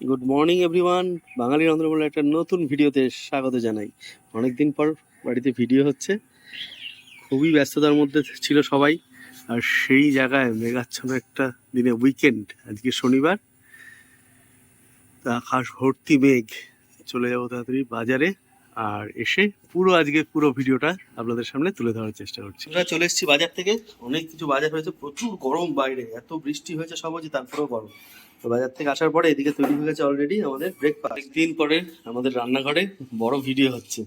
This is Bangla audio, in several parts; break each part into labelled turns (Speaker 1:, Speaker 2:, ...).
Speaker 1: গুড মর্নিং এভরিওয়ান বাঙালি রন্ধ্রমূলের একটা নতুন ভিডিওতে স্বাগত জানাই। অনেকদিন পর বাড়িতে ভিডিও হচ্ছে। খুবই ব্যস্ততার মধ্যে ছিল সবাই। আর সেই জায়গায় মেঘাচ্ছন্ন একটা দিনে উইকেন্ড আজকে শনিবার। তা আকাশ ভর্তি মেঘ। চলে যাব তাড়াতাড়ি বাজারে। আর এসে পুরো আজকে পুরো ভিডিওটা আপনাদের সামনে তুলে ধরার চেষ্টা করছি। আমরা চলে এসেছি বাজার থেকে। অনেক কিছু বাজার হয়েছে। প্রচুর গরম বাইরে। এত বৃষ্টি হয়েছে সব হচ্ছে তারপরেও গরম। তো বাজার থেকে আসার পরে এদিকে তৈরি হয়ে গেছে অলরেডি আমাদের ব্রেকফাস্ট একদিন পরে আমাদের রান্নাঘরে বড় ভিডিও হচ্ছে।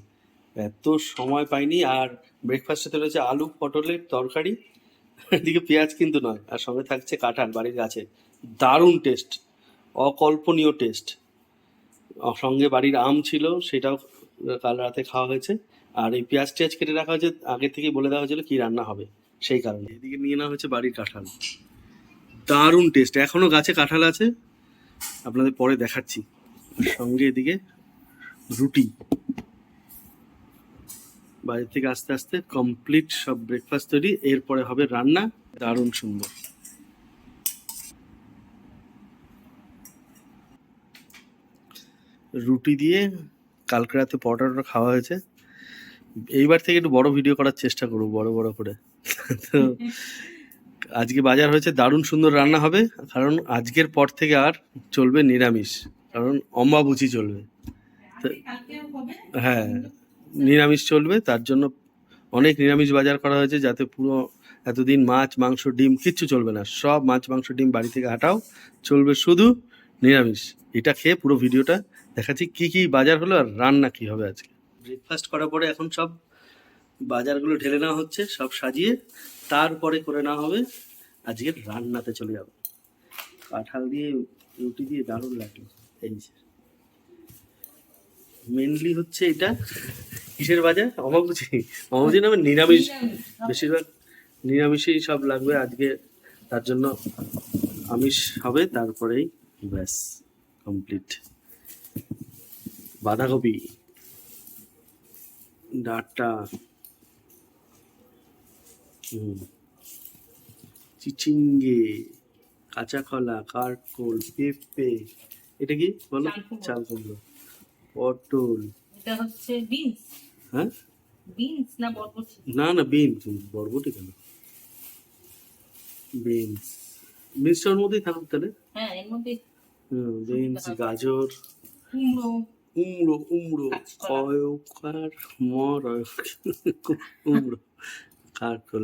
Speaker 1: এত সময় পাইনি আর ব্রেকফাস্টে রয়েছে আলু, পটলের তরকারি। এদিকে পেঁয়াজ কিন্তু নয়, আর সঙ্গে থাকছে কাঁঠাল, বাড়ির গাছে। দারুণ টেস্ট অকল্পনীয় টেস্ট সঙ্গে বাড়ির আম ছিল, সেটাও কাল রাতে খাওয়া হয়েছে। আর এই পেঁয়াজ টেয়াজ কেটে রাখা হয়েছে, আগে থেকে বলে দেওয়া হয়েছিল কি রান্না হবে, সেই কারণে। এদিকে নিয়ে নেওয়া হয়েছে বাড়ির কাঁঠাল। দারুণ টেস্ট এখনও গাছে কাঁঠাল আছে। আপনাদের পরে দেখাচ্ছি। সঙ্গে এদিকে রুটি। বাইরে থেকে আস্তে আস্তে কমপ্লিট সব ব্রেকফাস্ট তৈরি। এরপরে হবে রান্না। দারুণ সুন্দর। রুটি দিয়ে কালকে রাতে পরোটা খাওয়া হয়েছে। এইবার থেকে একটু বড় ভিডিও করার চেষ্টা করব, বড় বড় করে। তো আজকে বাজার হয়েছে দারুণ সুন্দর রান্না হবে কারণ আজকের পর থেকে আর চলবে নিরামিষ কারণ অম্বাবুচি চলবে। তো- হ্যাঁ নিরামিষ চলবে তার জন্য অনেক নিরামিষ বাজার করা হয়েছে যাতে পুরো এতদিন মাছ মাংস ডিম কিচ্ছু চলবে না সব মাছ মাংস ডিম বাড়ি থেকে হাঁটাও চলবে শুধু নিরামিষ। এটা খেয়ে পুরো ভিডিওটা দেখাচ্ছি কি কি বাজার হলো আর রান্না কি হবে আজকে। ব্রেকফাস্ট করার পরে এখন সব বাজারগুলো ঢেলে নেওয়া হচ্ছে সব সাজিয়ে তারপরে করে না হবে। আজকে রান্নাতে চলে যাব। কাঁঠাল দিয়ে রুটি দিয়ে দারুণ লাগল এই মেনলি হচ্ছে এটা কিসের বাজার? অমাবুচি অমাবুচি নামে নিরামিষ। বেশিরভাগ নিরামিষই সব লাগবে। আজকে তার জন্য আমিষ হবে তারপরেই ব্যাস কমপ্লিট বাঁধাকপি ডাটা চিচিঙ্গে কাঁচা কলা কারকোল পেঁপে এটা কি বলো?
Speaker 2: চাল কুমড়ো।
Speaker 1: পটল।
Speaker 2: এটা হচ্ছে বিনস।
Speaker 1: হ্যাঁ?
Speaker 2: বিনস না বরবটি?
Speaker 1: না না বিনস। বরবটি কেন? বিনস। বিনসটার মধ্যেই থাকুক তাহলে।
Speaker 2: হ্যাঁ এর মধ্যে
Speaker 1: হুম বিনস গাজর।
Speaker 2: কুমড়ো।
Speaker 1: কুমড়ো কুমড়ো। কয়কার মর কুমড়ো। কারকল।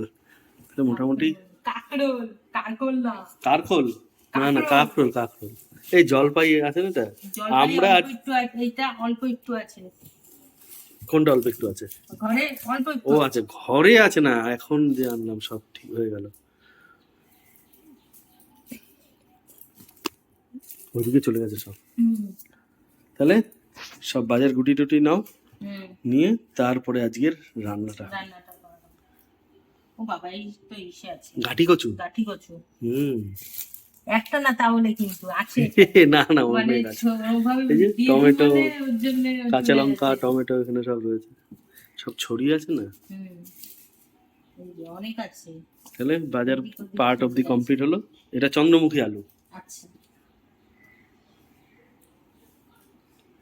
Speaker 1: তাহলে মোটামুটি
Speaker 2: কাকরোল কাকরোল্লা
Speaker 1: কারকল? না না
Speaker 2: কাকরোল।
Speaker 1: কাকরোল এই জলপাই আছে না এটা? আমরা
Speaker 2: এটা অল্প একটু আছে।
Speaker 1: কোনটা অল্প একটু আছে?
Speaker 2: ঘরে অল্প
Speaker 1: ও আচ্ছা ঘরে আছে না এখন যে আনলাম সব ঠিক হয়ে গেল। ওইদিকে চলে গেছে সব। তাহলে সব বাজার গুটি টুটি নাও। নিয়ে তারপরে আজকের রান্নাটা।
Speaker 2: ও বাবা এই তো ইসে আছে।
Speaker 1: ঘাটি কচু?
Speaker 2: গাঠি কচু।
Speaker 1: হুম।
Speaker 2: একটা না তাহলে কিন্তু আছে।
Speaker 1: না না
Speaker 2: মানে
Speaker 1: টমেটো,
Speaker 2: মানে ওর জন্যে
Speaker 1: কাঁচা লঙ্কা টমেটো এখানে সব রয়েছে। সব ছড়িয়ে আছে না?
Speaker 2: হুম, এই যে অনেক আছে।
Speaker 1: তাহলে বাজার পার্ট অফ দি কমপ্লিট হলো। এটা চন্দ্রমুখী আলু।
Speaker 2: আচ্ছা।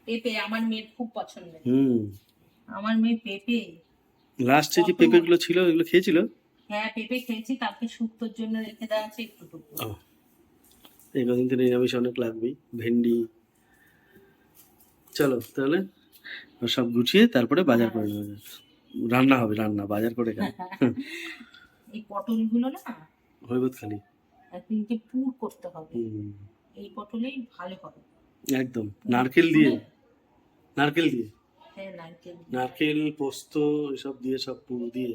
Speaker 2: পেঁপে আমার মেয়ের খুব
Speaker 1: হুম।
Speaker 2: আমার মেয়ে পেঁপে
Speaker 1: লাস্টে যে পেঁপেগুলো ছিল এগুলো খেয়েছিল?
Speaker 2: হ্যাঁ পেঁপে খেয়েছি তারপরে শুক্তোর জন্য রেখে দেওয়া আছে একটু
Speaker 1: এই কদিন তো নিরামিষ অনেক লাগবেই ভেন্ডি। চলো তাহলে সব গুছিয়ে তারপরে বাজার করে নেওয়া রান্না হবে রান্না বাজার করে কেন?
Speaker 2: এই পটলগুলো না
Speaker 1: হইবত খালি।
Speaker 2: একদিনকে পুর করতে হবে। এই পটলেই ভালো হবে।
Speaker 1: একদম নারকেল দিয়ে নারকেল দিয়ে।
Speaker 2: হ্যাঁ নারকেল
Speaker 1: নারকেল পোস্ত এসব দিয়ে সব পুরো দিয়ে।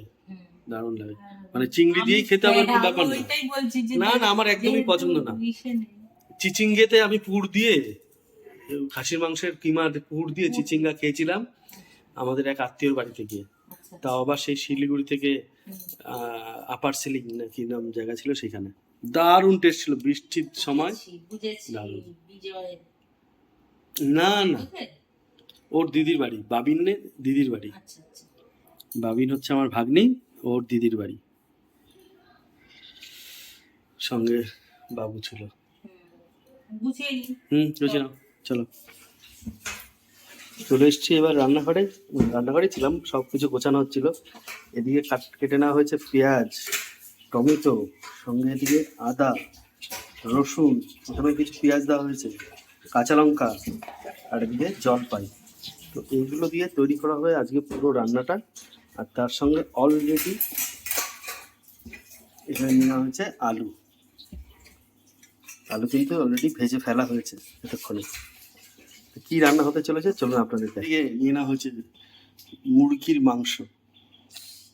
Speaker 1: দারুণ লাগে। মানে চিংড়ি দিয়েই খেতে আমার
Speaker 2: হ্যাঁ,
Speaker 1: কোনো ব্যাপার না। না, না, আমার একদমই পছন্দ না। চিচিঙ্গেতে আমি পুর দিয়ে খাসির মাংসের কিমা পুর দিয়ে চিচিঙ্গা খেয়েছিলাম আমাদের এক আত্মীয়র বাড়িতে গিয়ে।
Speaker 2: আচ্ছা
Speaker 1: তাও আবার সেই শিলিগুড়ি থেকে। আপার সিলিং না কি নাম জায়গা ছিল সেখানে। দারুণ টেস্ট ছিল বৃষ্টির সময়। দারুণ। না না? ওর দিদির বাড়ি বাবিনে দিদির বাড়ি।
Speaker 2: আচ্ছা আচ্ছা।
Speaker 1: বাবিন হচ্ছে আমার ভাগ্নি ওর দিদির বাড়ি। সঙ্গে বাবু ছিল।
Speaker 2: হুম। বুঝিয়ে
Speaker 1: হুম চলো। চলে। এসেছি এবার রান্নাঘরে। রান্নাঘরে ছিলাম সব কিছু গোছানো হচ্ছিল। এদিকে কাট কেটে নেওয়া হয়েছে পেঁয়াজ টমেটো সঙ্গে এদিকে আদা রসুন প্রথমে কিছু পেঁয়াজ দেওয়া হয়েছে কাঁচা লঙ্কা আর এদিকে জলপাই। তো এইগুলো দিয়ে তৈরি করা হবে আজকে পুরো রান্নাটা। আর তার সঙ্গে অলরেডি এখানে নেওয়া হয়েছে আলু। আলু কিন্তু অলরেডি ভেজে ফেলা হয়েছে এতক্ষণে। কি রান্না হতে চলেছে চলুন আপনাদের দিয়ে নিয়ে নেওয়া হয়েছে মুরগির মাংস।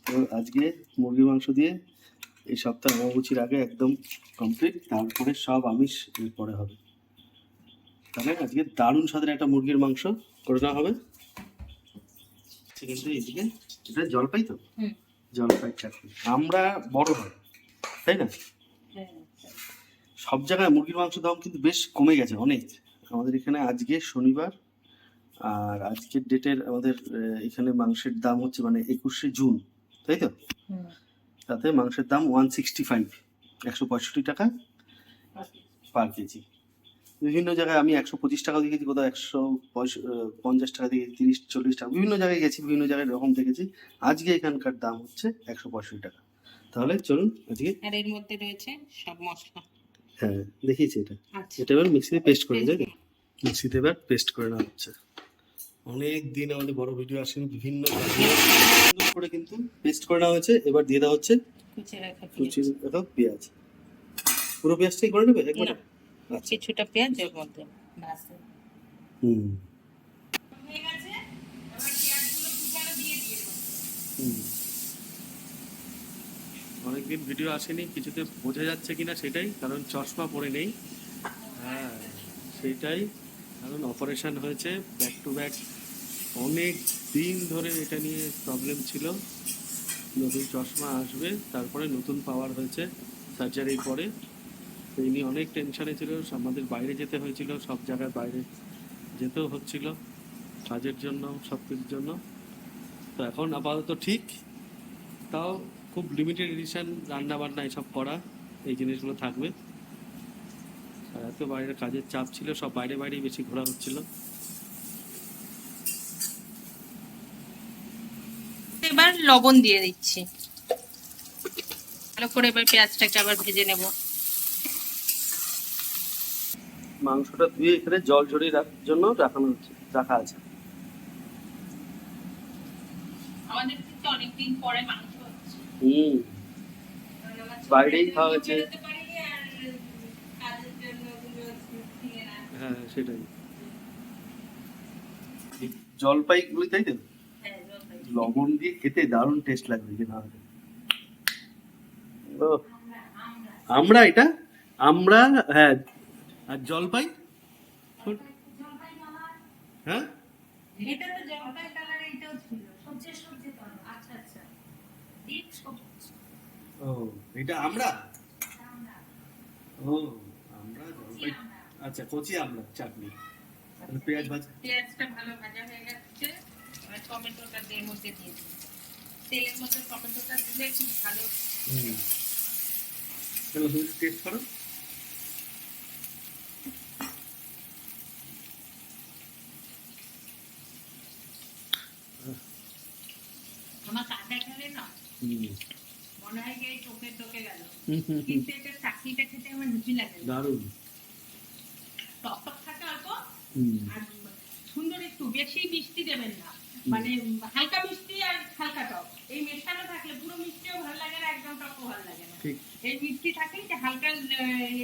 Speaker 1: তো আজকে মুরগির মাংস দিয়ে এই সপ্তাহ অমাবুচির আগে একদম কমপ্লিট তারপরে সব আমিষ পরে হবে। তাহলে আজকে দারুণ স্বাদের একটা মুরগির মাংস করে নেওয়া হবে। কিন্তু এদিকে এটা জলপাই তো? জলপাই চাটনি। আমরা বড় হয় তাই না?
Speaker 2: হ্যাঁ।
Speaker 1: সব জায়গায় মুরগির মাংস দাম কিন্তু বেশ কমে গেছে অনেক। আমাদের এখানে আজকে শনিবার আর আজকের ডেটের আমাদের এখানে মাংসের দাম হচ্ছে মানে একুশে জুন তাই তো? তাতে মাংসের দাম ওয়ান সিক্সটি ফাইভ একশো পঁয়ষট্টি টাকা পার কেজি। বিভিন্ন জায়গায় আমি একশো পঁচিশ টাকা দিয়ে গেছি কোথাও একশো পঞ্চাশ টাকা দিয়ে তিরিশ চল্লিশ টাকা বিভিন্ন জায়গায় গেছি বিভিন্ন জায়গায় এরকম দেখেছি। আজকে এখানকার দাম হচ্ছে একশো পঁয়ষট্টি টাকা। তাহলে চলুন আজকে
Speaker 2: আর এর মধ্যে রয়েছে সব মশলা।
Speaker 1: হ্যাঁ দেখিয়েছি এটা।
Speaker 2: আচ্ছা।
Speaker 1: এটা এবার মিক্সিতে পেস্ট করে দেবে মিক্সিতে এবার পেস্ট করে নেওয়া হচ্ছে। অনেক দিন আমাদের বড় ভিডিও আসেনি বিভিন্ন করে কিন্তু পেস্ট করে নেওয়া হয়েছে। এবার দিয়ে দেওয়া হচ্ছে
Speaker 2: কুচে রাখা
Speaker 1: কুচি
Speaker 2: পেঁয়াজ।
Speaker 1: রাখা পেঁয়াজ। পুরো পেঁয়াজটাই করে নেবে? একবার
Speaker 2: কিছুটা পেঁয়াজ এর মধ্যে ব্যাস।
Speaker 1: হুম।
Speaker 2: হয়ে গেছে এবার পেঁয়াজগুলো কুচানো দিয়ে দিয়ে দেবো।
Speaker 1: হুম। অনেকদিন ভিডিও আসেনি কিছুতে বোঝা যাচ্ছে কিনা সেটাই কারণ চশমা পরে নেই। হ্যাঁ সেটাই কারণ অপারেশন হয়েছে ব্যাক টু ব্যাক অনেক দিন ধরে এটা নিয়ে প্রবলেম ছিল। নতুন চশমা আসবে তারপরে নতুন পাওয়ার হয়েছে সার্জারির পরে। এই অনেক টেনশনে ছিল, আমাদের বাইরে যেতে হয়েছিল, সব জায়গায় বাইরে যেতেও হচ্ছিল, কাজের জন্য সব কিছুর জন্য। তো এখন আপাতত ঠিক, তাও খুব লিমিটেড এডিশন রান্না বান্না এসব করা, এই জিনিসগুলো থাকবে। আর এত বাইরের কাজের চাপ ছিল, সব বাইরে বাইরেই বেশি ঘোরা হচ্ছিল।
Speaker 2: এবার লবণ দিয়ে দিচ্ছি। ভালো করে এবার পেঁয়াজটাকে আবার ভেজে নেব।
Speaker 1: মাংসটা ধুয়ে এখানে জল ঝরিয়ে রাখার জন্য রাখানো হচ্ছে রাখা আছে।
Speaker 2: আমাদের কিন্তু অনেকদিন পরে মাংস হচ্ছে।
Speaker 1: হুম।
Speaker 2: কারণ আমার ছোট
Speaker 1: বাইরেই খাওয়া হয়েছে। হ্যাঁ সেটাই। জলপাইগুলি তাই তো
Speaker 2: হ্যাঁ,
Speaker 1: লবণ দিয়ে খেতে দারুণ টেস্ট লাগবে যে না আমরা এটা আমরা হ্যাঁ আর জলপাই? হ্যাঁ?
Speaker 2: এটা তো জলপাই কালার এইটাও ছিল। সবজি সবজি আচ্ছা আচ্ছা।
Speaker 1: ও এটা আমরা? ও আমরা জলপাই আচ্ছা কচি আমরা চাটনি। তাহলে পেঁয়াজ ভাজা
Speaker 2: পেঁয়াজটা ভালো ভাজা হয়ে গেছে। এবার টমেটোটা এর মধ্যে দিয়ে দিই। তেলের মধ্যে টমেটোটা দিলে খুব ভালো
Speaker 1: হুম। টেস্ট করো
Speaker 2: আমার খেলে না। মনে হয় যে চোখে ঢোকে গেল। কিন্তু এটা চাটনিটা খেতে আমার রুচি লাগে
Speaker 1: দারুণ।
Speaker 2: টক টক থাকে অল্প। আর সুন্দর একটু। বেশি মিষ্টি দেবেন না। মানে হালকা মিষ্টি আর হালকা টক। এই মেশানো থাকলে পুরো মিষ্টিও ভালো লাগে না একদম টকও ভালো লাগে না।
Speaker 1: ঠিক।
Speaker 2: এই মিষ্টি থাকলে যে হালকা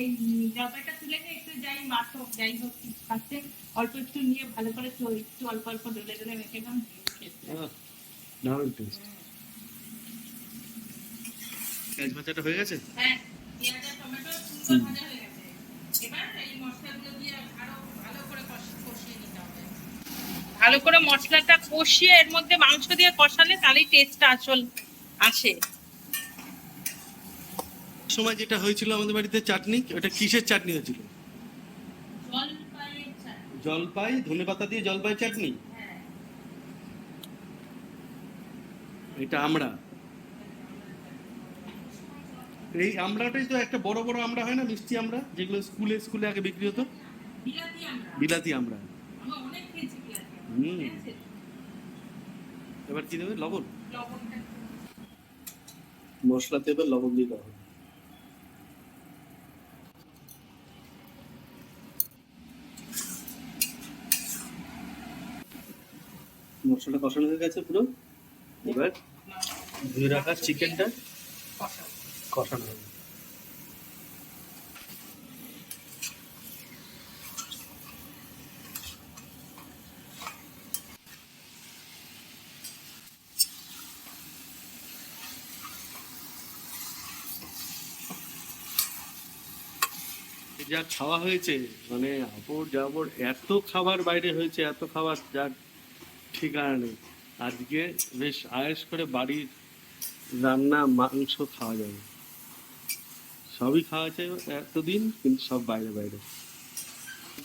Speaker 2: এই জলপাইটা তুলে নিয়ে একটু যাই মাছ হোক যাই হোক খাচ্ছে। অল্প একটু নিয়ে ভালো করে একটু অল্প অল্প ডলে ডলে মেখে খান
Speaker 1: দারুণ টেস্ট পেঁয়াজ ভাজাটা হয়ে গেছে?
Speaker 2: হ্যাঁ পেঁয়াজ আর টমেটো সুন্দর ভাজা হয়ে গেছে। এবার এই মশলাগুলো দিয়ে আরও ভালো করে কষিয়ে নিতে হবে। ভালো করে মশলাটা কষিয়ে এর মধ্যে মাংস দিয়ে কষালে তাহলেই টেস্টটা আসল আসে।
Speaker 1: সময় যেটা হয়েছিল আমাদের বাড়িতে চাটনি ওটা কিসের চাটনি হয়েছিল? জলপাই ধনে পাতা দিয়ে জলপাই চাটনি?
Speaker 2: হ্যাঁ।
Speaker 1: এটা আমরা। এই আমড়াটাই তো একটা বড় বড় আমড়া হয় না? মিষ্টি আমরা যেগুলো স্কুলে স্কুলে আগে বিক্রি হতো?
Speaker 2: বিলাতি আমরা
Speaker 1: বিলাতি আমরা
Speaker 2: আমরা অনেক খেয়েছি বিলাতি আমরা,
Speaker 1: হুম। এবার কি দেবে? লবণ? মশলাতে এবার লবণ দেওয়া হবে। মশলাটা কষানো হয়ে গেছে পুরো। এবার ধুয়ে রাখা চিকেনটা
Speaker 2: কষাবো।
Speaker 1: কষানো হবে। যা খাওয়া হয়েছে মানে আপর যাবর এত খাবার বাইরে হয়েছে, এত খাবার যার ঠিকানা নেই। আজকে বেশ আয়েস করে বাড়ির রান্না, মাংস খাওয়া যাবে। সবই খাওয়া হয়েছে এতদিন, কিন্তু সব বাইরে বাইরে।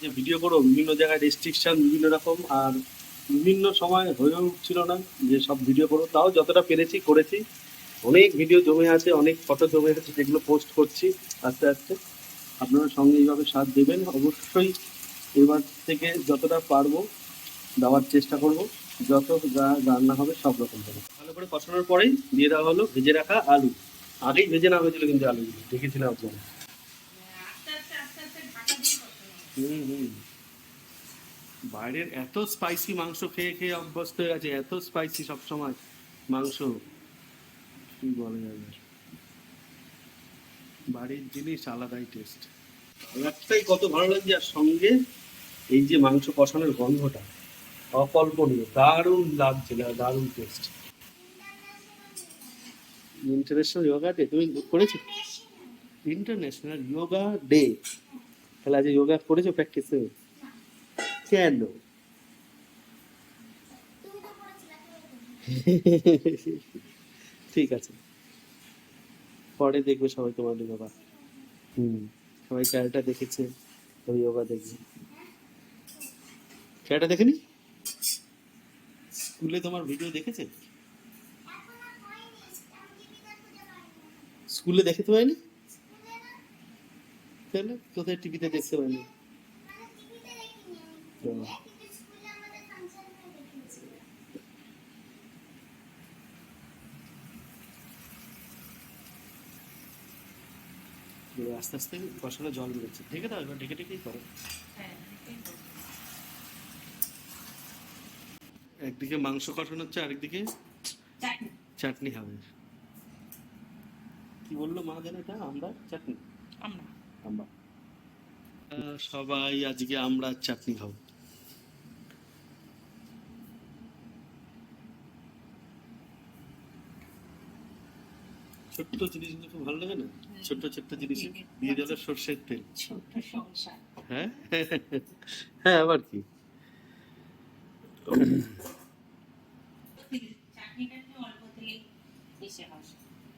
Speaker 1: যে ভিডিও করো, বিভিন্ন জায়গায় রেস্ট্রিকশন বিভিন্ন রকম, আর বিভিন্ন সময় হয়ে উঠছিল না যে সব ভিডিও করো। তাও যতটা পেরেছি, করেছি। অনেক ভিডিও জমে আছে, অনেক ফটো জমে আছে, যেগুলো পোস্ট করছি আস্তে আস্তে। আপনারা সঙ্গে এইভাবে সাথ দেবেন। অবশ্যই এবার থেকে যতটা পারব দেওয়ার চেষ্টা করব। যত যা রান্না হবে সব রকম ভালো করে কষানোর পরেই দিয়ে দেওয়া হলো, ভেজে রাখা আলু। আগেই ভেজে না হয়েছিল কিন্তু আলুগুলো দেখেছিলাম আপনারা। হুম বাইরের এত স্পাইসি মাংস খেয়ে খেয়ে অভ্যস্ত হয়ে গেছে, এত স্পাইসি সবসময় মাংস। কি বলা যাবে বাড়ির জিনিস আলাদাই টেস্ট একটাই কত ভালো লাগছে, আর সঙ্গে এই যে মাংস কষানোর গন্ধটা অকল্পনীয়, দারুণ লাগছে, দারুণ টেস্ট ইন্টারন্যাশনাল যোগা ডে তুমি করেছ? ইন্টারন্যাশনাল যোগা ডে তাহলে আজ যোগা করেছ প্র্যাকটিসে কেন? ঠিক আছে। পরে দেখবে সবাই তোমার যোগা হুম, সবাই ক্যারেটা দেখেছে ওই যোগা দেখবে। ক্যারেটা দেখেনি? স্কুলে তোমার ভিডিও দেখেছে? স্কুলে দেখতে পাইনি তাহলে কোথায় টিভিতে দেখতে পাইনি আস্তে আস্তে কষানো জল বেরোচ্ছে ঢেকে দাও এবার ঢেকে ঢেকেই করো
Speaker 2: হ্যাঁ।
Speaker 1: একদিকে মাংস কষানো হচ্ছে আরেকদিকে
Speaker 2: চাটনি।
Speaker 1: চাটনি হবে কি বলল মা জানে এটা? আমরা চাটনি?
Speaker 2: আমরা।
Speaker 1: আমরা সবাই আজকে আমরা চাটনি খাব। ছোট্ট জিনিসগুলো খুব ভালো লাগে না? ছোট্ট ছোট্ট জিনিসে? দিয়ে দিল সর্ষের তেল। হ্যাঁ? হ্যাঁ আবার কি?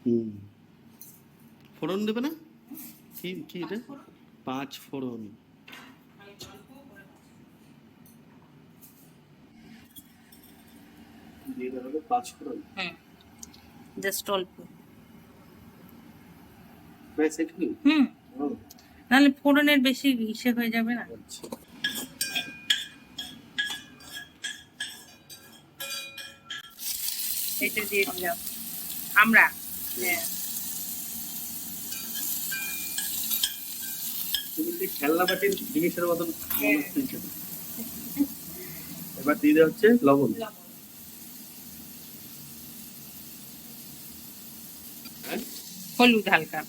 Speaker 1: হুম। ফোড়ন দেবে না? কি কি এটা? পাঁচ ফোড়ন। পাঁচ
Speaker 2: হুম জাস্ট অল্প।
Speaker 1: ব্যাস
Speaker 2: হুম। নাহলে ফোড়নের বেশি ইসে হয়ে যাবে না।
Speaker 1: আচ্ছা।
Speaker 2: এটা দিয়ে দিলাম। আমরা? হ্যাঁ।
Speaker 1: তুমি সেই খেলনা বাটির জিনিসের মতন। এবার দিয়ে দেওয়া হচ্ছে লবণ।
Speaker 2: হলুদ হালকা।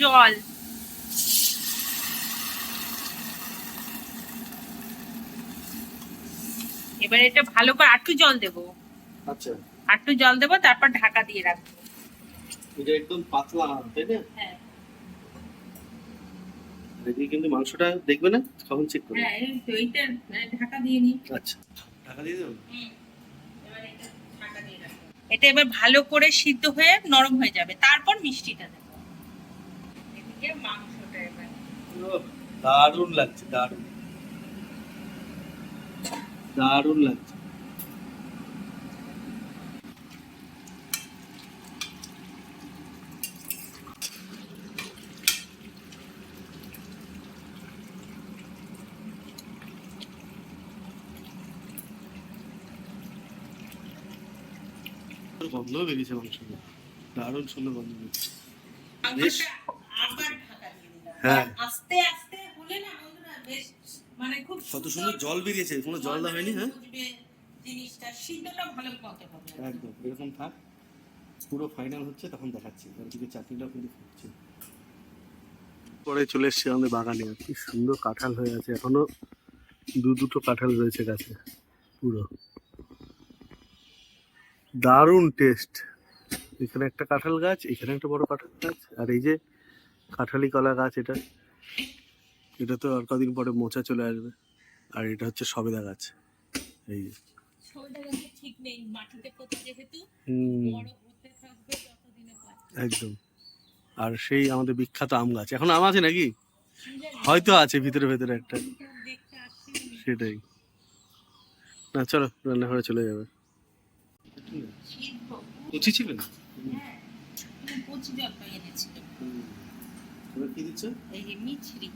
Speaker 2: জল। এবার এটা ভালো করে আটটু জল দেবো।
Speaker 1: আচ্ছা।
Speaker 2: আটটু জল দেবো তারপর ঢাকা দিয়ে রাখব।
Speaker 1: এটা একদম পাতলা তাই না?
Speaker 2: হ্যাঁ।
Speaker 1: এদিকে কিন্তু মাংসটা দেখবে না? কখন চেক করবে।
Speaker 2: হ্যাঁ এইটা ঢাকা দিয়ে নিই।
Speaker 1: আচ্ছা। টাকা দিয়ে দেবো?
Speaker 2: এবার এটা ঢাকা দিয়ে রাখব। এটা এবার ভালো করে সিদ্ধ হয়ে নরম হয়ে যাবে। তারপর মিষ্টিটা দেবো। এদিকে মাংসটা এবার।
Speaker 1: দারুণ লাগছে দারুণ। দারুণ লাগছে। গন্ধ বেরিয়েছে মাংস দারুণ সুন্দর গন্ধ বেরিয়েছে বেশ। হ্যাঁ।
Speaker 2: আস্তে আস্তে হলে না বন্ধুরা বেশ মানে খুব
Speaker 1: কত সুন্দর জল বেরিয়েছে কোনো জল দেওয়া হয়নি হ্যাঁ?
Speaker 2: জিনিসটা সিদ্ধটা ভালো মতো হবে।
Speaker 1: একদম এরকম থাক। পুরো ফাইনাল হচ্ছে তখন দেখাচ্ছি। ওদিকে চাটনিটাও কিন্তু ফুটছে। পরে চলে এসছি আমাদের বাগানে। কি সুন্দর কাঁঠাল হয়ে আছে। এখনও দু দুটো কাঁঠাল রয়েছে গাছে পুরো। দারুণ টেস্ট। এখানে একটা কাঁঠাল গাছ এখানে একটা বড় কাঁঠাল গাছ আর এই যে কাঁঠালি কলা গাছ এটা এটা তো আর কদিন পরে মোচা চলে আসবে। আর এটা হচ্ছে সবেদা গাছ। এই যে। একদম। আর সেই আমাদের বিখ্যাত আম গাছ। এখন আম আছে নাকি? হয়তো আছে ভিতরে ভেতরে একটা। সেটাই। না চলো রান্নাঘরে চলে যাবে। কচি ছিল
Speaker 2: হ্যাঁ কচি জলপাই এনেছিল
Speaker 1: এবার কি দিচ্ছ?
Speaker 2: এই যে মিছরি।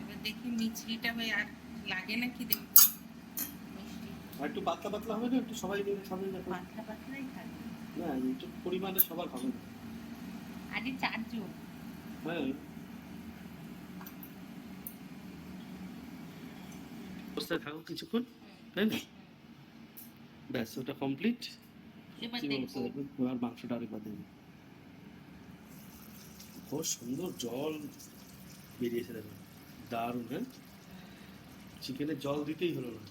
Speaker 2: এবার দেখি মিছরিটা হয়ে আর লাগে নাকি দেখি। মিষ্টি
Speaker 1: আর একটু পাতলা পাতলা হবে না? একটু সবাই মিলে যখন
Speaker 2: পাতলা পাতলাই থাকবে
Speaker 1: না একটু পরিমাণে সবার হবে না।
Speaker 2: আজকে চারজন।
Speaker 1: হ্যাঁ। অবস্থায় থাকো কিছুক্ষণ। তাই না? ব্যাস ওটা কমপ্লিট আর মাংসটা আরেকবার দেবে খুব সুন্দর জল বেরিয়েছে দেখো। দারুণ হ্যাঁ? চিকেনের জল দিতেই হলো না।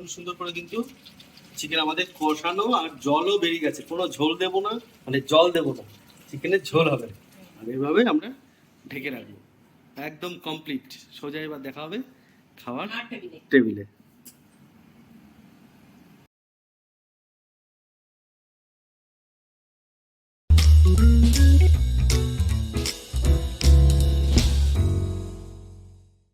Speaker 1: দারুণ সুন্দর করে কিন্তু চিকেন আমাদের কষানো আর জলও বেরিয়ে গেছে। কোনো ঝোল দেবো না মানে জল দেবো না। চিকেনের ঝোল হবে। আর এইভাবে আমরা ঢেকে রাখব। একদম কমপ্লিট সোজা এবার দেখা হবে খাওয়ার
Speaker 2: টেবিলে